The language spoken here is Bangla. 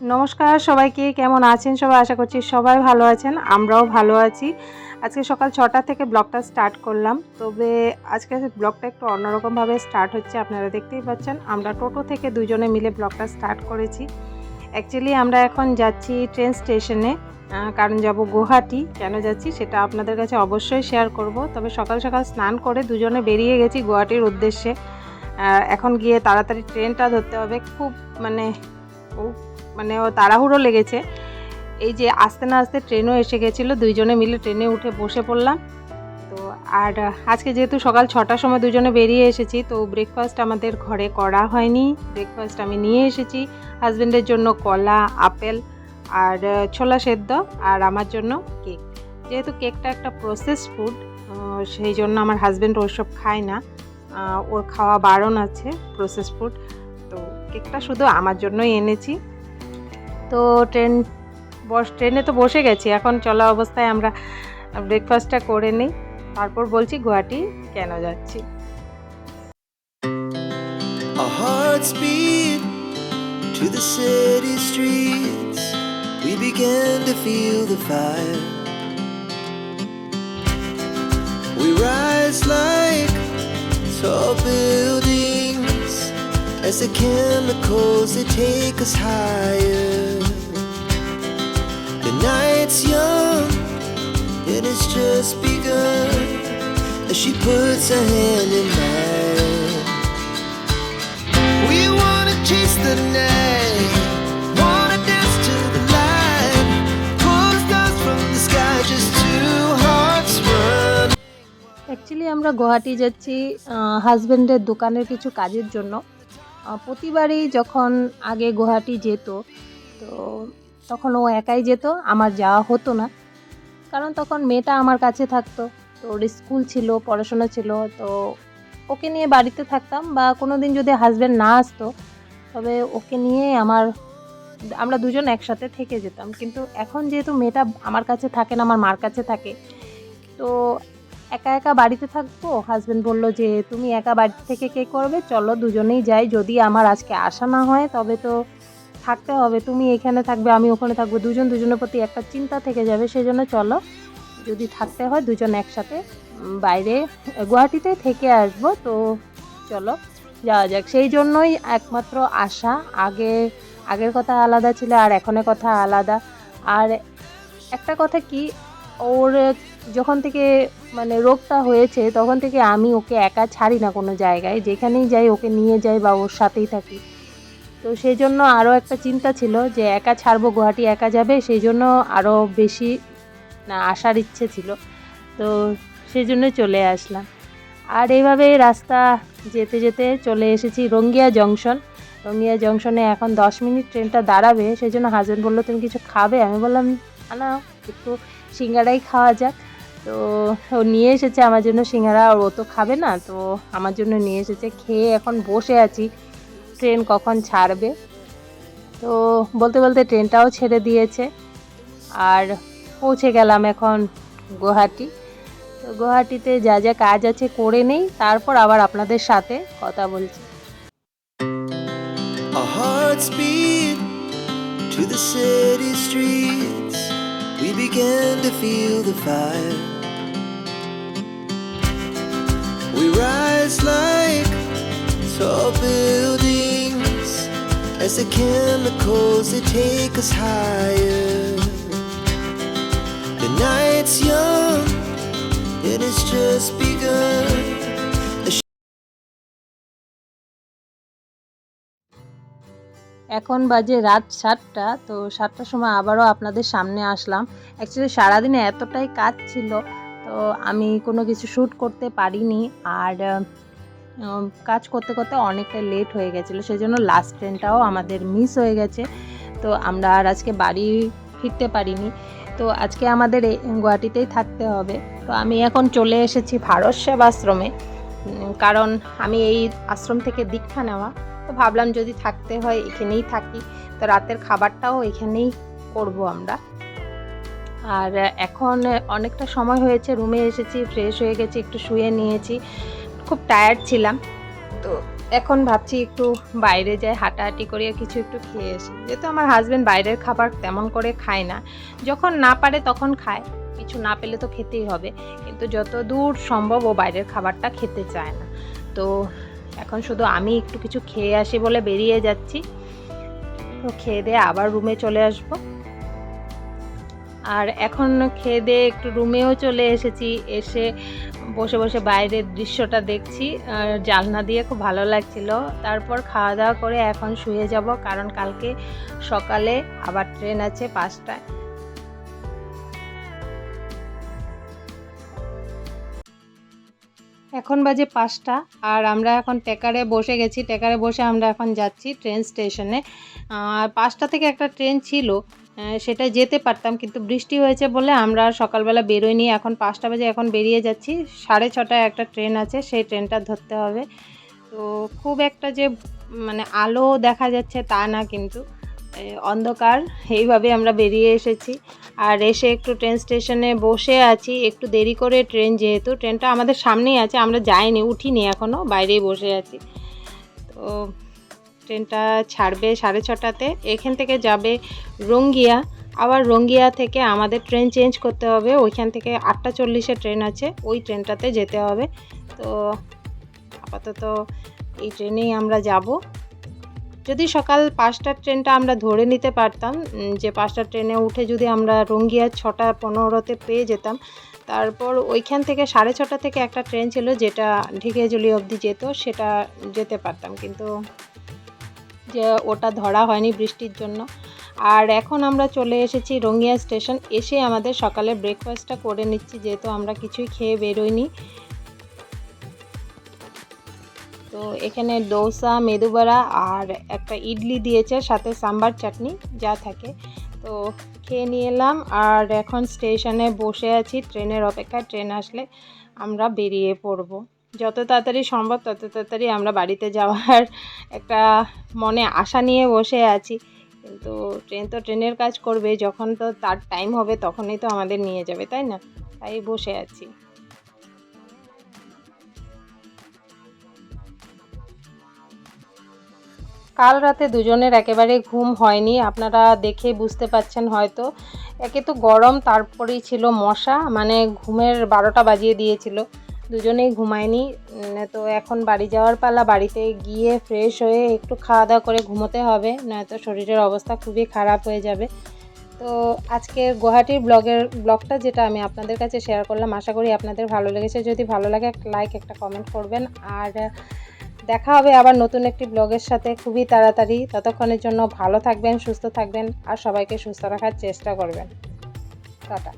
নমস্কার সবাইকে, কেমন আছেন সবাই? আশা করছি সবাই ভালো আছেন, আমরাও ভালো আছি। আজকে সকাল ছটা থেকে ব্লগটা স্টার্ট করলাম। তবে আজকে ব্লগটা একটু অন্যরকমভাবে স্টার্ট হচ্ছে, আপনারা দেখতেই পাচ্ছেন। আমরা টোটো থেকে দুজনে মিলে ব্লগটা স্টার্ট করেছি। অ্যাকচুয়ালি আমরা এখন যাচ্ছি ট্রেন স্টেশনে কারণ যাব গুয়াহাটি। কেন যাচ্ছি সেটা আপনাদের কাছে অবশ্যই শেয়ার করব। তবে সকাল সকাল স্নান করে দুজনে বেরিয়ে গেছি গুয়াহাটির উদ্দেশ্যে। এখন গিয়ে তাড়াতাড়ি ট্রেনটা ধরতে হবে। খুব মানে মানে ও তাড়াহুড়ো লেগেছে। এই যে আস্তে না আস্তে ট্রেনও এসে গেছিল, দুইজনে মিলে ট্রেনে উঠে বসে পড়লাম। তো আর আজকে যেহেতু সকাল ছটার সময় দুজনে বেরিয়ে এসেছি, তো ব্রেকফাস্ট আমাদের ঘরে করা হয়নি। ব্রেকফাস্ট আমি নিয়ে এসেছি হাজব্যান্ডের জন্য কলা, আপেল আর ছোলা সেদ্ধ আর আমার জন্য কেক যেহেতু কেকটা একটা প্রসেস ফুড সেই জন্য আমার হাজব্যান্ড ওইসব খায় না। ওর খাওয়া বারণ আছে প্রসেস ফুড তো কেকটা শুধু আমার জন্যই এনেছি। তো ট্রেন, বস, ট্রেনে তো বসে গেছি। এখন চলা অবস্থায় আমরা ব্রেকফাস্টটা করে নিই। তারপর বলছি, গুয়াহাটি কেন যাচ্ছি? Tall buildings as the chemicals that take us higher. It's just begun as she puts her hand in mine. We wanna chase the night, wanna dance to the light, pull stars from the sky, just two hearts run. Actually আমরা গুয়াহাটি যাচ্ছি হাজব্যান্ডের দোকানের কিছু কাজের জন্য প্রতিবারই যখন আগে গুয়াহাটি যেত তো তখন ও একাই যেত আমার যাওয়া হতো না কারণ তখন মেয়েটা আমার কাছে থাকতো। তো ওর স্কুল ছিল, পড়াশোনা ছিল, তো ওকে নিয়ে বাড়িতে থাকতাম বা কোনো দিন যদি হাজব্যান্ড না আসতো, তবে ওকে নিয়ে আমার, আমরা দুজন একসাথে থেকে যেতাম। কিন্তু এখন যেহেতু মেয়েটা আমার কাছে থাকে না, আমার মার কাছে থাকে, তো একা একা বাড়িতে থাকব হাজব্যান্ড বলল যে, তুমি একা বাড়ি থেকে কে করবে? চলো দুজনেই যাই। যদি আমার আজকে আসা না হয়, তবে তো থাকতে হবে, তুমি এখানে থাকবে, আমি ওখানে থাকব। দুজন দুজনের প্রতি একটা চিন্তা থেকে যাবে সেই জন্য চলো। যদি থাকতে হয়, দুজন একসাথে বাইরে গুয়াহাটিতে থেকে আসব। তো চলো, যাওয়া যাক। সেই জন্যই একমাত্র আশা। আগে, আগের কথা আলাদা ছিল আর এখনের কথা আলাদা। আর একটা কথা কি, ওর যখন থেকে মানে রোগটা হয়েছে, তখন থেকে আমি ওকে একা ছাড়ি না কোনো জায়গায়। যেখানেই যাই, ওকে নিয়ে যাই বা ওর সাথেই থাকি। তো সেই জন্য আরও একটা চিন্তা ছিল যে একা ছাড়বো, গুয়াহাটি একা যাবে, সেই জন্য আরও বেশি, না, আসার ইচ্ছে ছিল। তো সেই জন্য চলে আসলাম। আর এইভাবে রাস্তা যেতে যেতে চলে এসেছি রঙ্গিয়া জংশন। রঙ্গিয়া জংশনে এখন দশ মিনিট ট্রেনটা দাঁড়াবে, সেই জন্য হাজব্যান্ড বলল, তুমি কিছু খাবে? আমি বললাম না, একটু সিঙ্গারাই খাওয়া যাক। তো ও নিয়ে এসেছে আমার জন্য সিঙ্গারা, আর ও তো খাবে না, তো আমার জন্য নিয়ে এসেছে। খেয়ে এখন বসে আছি। ট্রেন কখন ছাড়বে? তো বলতে বলতে ট্রেনটাও ছেড়ে দিয়েছে। আর পৌঁছে গেলাম এখন গুয়াহাটি। তো গুয়াহাটিতে যা যা কাজ আছে করে নেই, তারপর আবার আপনাদের সাথে কথা বলছি। To the city streets. We began to feel the fire. We rise like tall buildings. As the chemicals, they take us higher. The night's young and it's just begun. এখন বাজে রাত সাতটা, তো সাতটার সময় আবারও আপনাদের সামনে আসলাম অ্যাকচুয়ালি সারাদিনে এতটাই কাজ ছিল, তো আমি কোনো কিছু শ্যুট করতে পারিনি আর কাজ করতে করতে অনেকটা লেট হয়ে গেছিল সেই জন্য লাস্ট ট্রেনটাও আমাদের মিস হয়ে গেছে। তো আমরা আর আজকে বাড়ি ফিরতে পারিনি। তো আজকে আমাদের গুয়াহাটিতেই থাকতে হবে। তো আমি এখন চলে এসেছি ভারত সেবাশ্রমে কারণ আমি এই আশ্রম থেকে দীক্ষা নেওয়া। তো ভাবলাম যদি থাকতে হয়, এখানেই থাকি। তো রাতের খাবারটাও এখানেই করব আমরা। আর এখন অনেকটা সময় হয়েছে রুমে এসেছি ফ্রেশ হয়ে গেছি, একটু শুয়ে নিয়েছি। খুব টায়ার্ড ছিলাম। তো এখন ভাবছি একটু বাইরে যাই, হাঁটাহাঁটি করে কিছু একটু খেয়ে আসি। যেহেতু আমার হাজব্যান্ড বাইরের খাবার তেমন করে খায় না। যখন না পারে তখন খায়। কিছু না পেলে তো খেতেই হবে। কিন্তু যত দূর সম্ভব ও বাইরের খাবারটা খেতে চায় না। তো এখন শুধু আমি একটু কিছু খেয়ে আসি বলে বেরিয়ে যাচ্ছি। তো খেয়ে দিয়ে আবার রুমে চলে আসব। আর এখন খেয়ে দিয়ে একটু রুমেও চলে এসেছি, এসে বসে বসে বাইরের দৃশ্যটা দেখছি। জানলা দিয়ে খুব ভালো লাগছিল। তারপর খাওয়া দাওয়া করে এখন শুয়ে যাব, কারণ কালকে সকালে আবার ট্রেন আছে পাঁচটায়। এখন বাজে পাঁচটা আর আমরা এখন টেকারে বসে গেছি। টেকারে বসে আমরা এখন যাচ্ছি ট্রেন স্টেশনে। আর পাঁচটা থেকে একটা ট্রেন ছিল সেটা যেতে পারতাম। কিন্তু বৃষ্টি হয়েছে বলে আমরা সকালবেলা বেরোইনি। এখন পাঁচটা বাজে, এখন বেরিয়ে যাচ্ছি। সাড়ে ছটায় একটা ট্রেন আছে, সেই ট্রেনটা ধরতে হবে। তো খুব একটা যে মানে আলো দেখা যাচ্ছে তা না কিন্তু। অন্ধকার, এইভাবে আমরা বেরিয়ে এসেছি। আর এসে একটু ট্রেন স্টেশনে বসে আছি। একটু দেরি করে ট্রেন যেহেতু, ট্রেনটা আমাদের সামনেই আছে, আমরা যাইনি, উঠিনি এখনও বাইরেই বসে আছি। তো ট্রেনটা ছাড়বে সাড়ে ছটাতে, এখান থেকে যাবে রঙ্গিয়া। আবার রঙ্গিয়া থেকে আমাদের ট্রেন চেঞ্জ করতে হবে, ওইখান থেকে আটটা চল্লিশে ট্রেন আছে, ওই ট্রেনটাতে যেতে হবে। তো আপাতত এই ট্রেনেই আমরা যাব। যদি সকাল পাঁচটার ট্রেনটা আমরা ধরে নিতে পারতাম যে পাঁচটার ট্রেনে উঠে যদি আমরা রঙ্গিয়া ছটা পনেরোতে পেয়ে যেতাম, তারপর ওইখান থেকে সাড়ে ছটা থেকে একটা ট্রেন ছিল, যেটা ঢেকিয়াজুলি অবধি যেত, সেটা যেতে পারতাম। কিন্তু যে ওটা ধরা হয়নি বৃষ্টির জন্য। আর এখন আমরা চলে এসেছি রঙিয়া স্টেশন, এসে আমাদের সকালে ব্রেকফাস্টটা করে নিচ্ছি, যেহেতু আমরা কিছুই খেয়ে বেরোইনি। তো এখানে ডোসা মেদুবড়া আর একটা ইডলি দিয়েছে, সাথে সাম্বার চাটনি, যা থাকে। তো খেয়ে নিয়ে এলাম, আর এখন স্টেশনে বসে আছি, ট্রেনের অপেক্ষায়, ট্রেন আসলে আমরা বেরিয়ে পড়ব। যত তাড়াতাড়ি সম্ভব তত তাড়াতাড়ি আমরা বাড়িতে যাওয়ার একটা মনে আশা নিয়ে বসে আছি। কিন্তু ট্রেন তো ট্রেনের কাজ করবে, যখন তো তার টাইম হবে তখনই তো আমাদের নিয়ে যাবে, তাই না? তাই বসে আছি। কাল রাতে দুজনের একেবারে ঘুম হয়নি, আপনারা দেখে বুঝতে পাচ্ছেন হয়তো। একে তো গরম, তারপরেই ছিল মশা মানে ঘুমের বারোটা বাজিয়ে দিয়েছিল। দুজনেই ঘুমায়নি তো এখন বাড়ি যাওয়ার পালা, বাড়িতে গিয়ে ফ্রেশ হয়ে একটু খাওয়া দাওয়া করে ঘুমোতে হবে, নয়তো শরীরের অবস্থা খুবই খারাপ হয়ে যাবে। তো আজকে গুয়াহাটির ব্লগের, ব্লগটা যেটা আমি আপনাদের কাছে শেয়ার করলাম, আশা করি আপনাদের ভালো লেগেছে। যদি ভালো লাগে, একটা লাইক একটা কমেন্ট করবেন। আর দেখা হবে আবার নতুন একটি ব্লগের সাথে খুবই তাড়াতাড়ি। ততক্ষণের জন্য ভালো থাকবেন, সুস্থ থাকবেন, আর সবাইকে সুস্থ রাখার চেষ্টা করবেন। টাটা।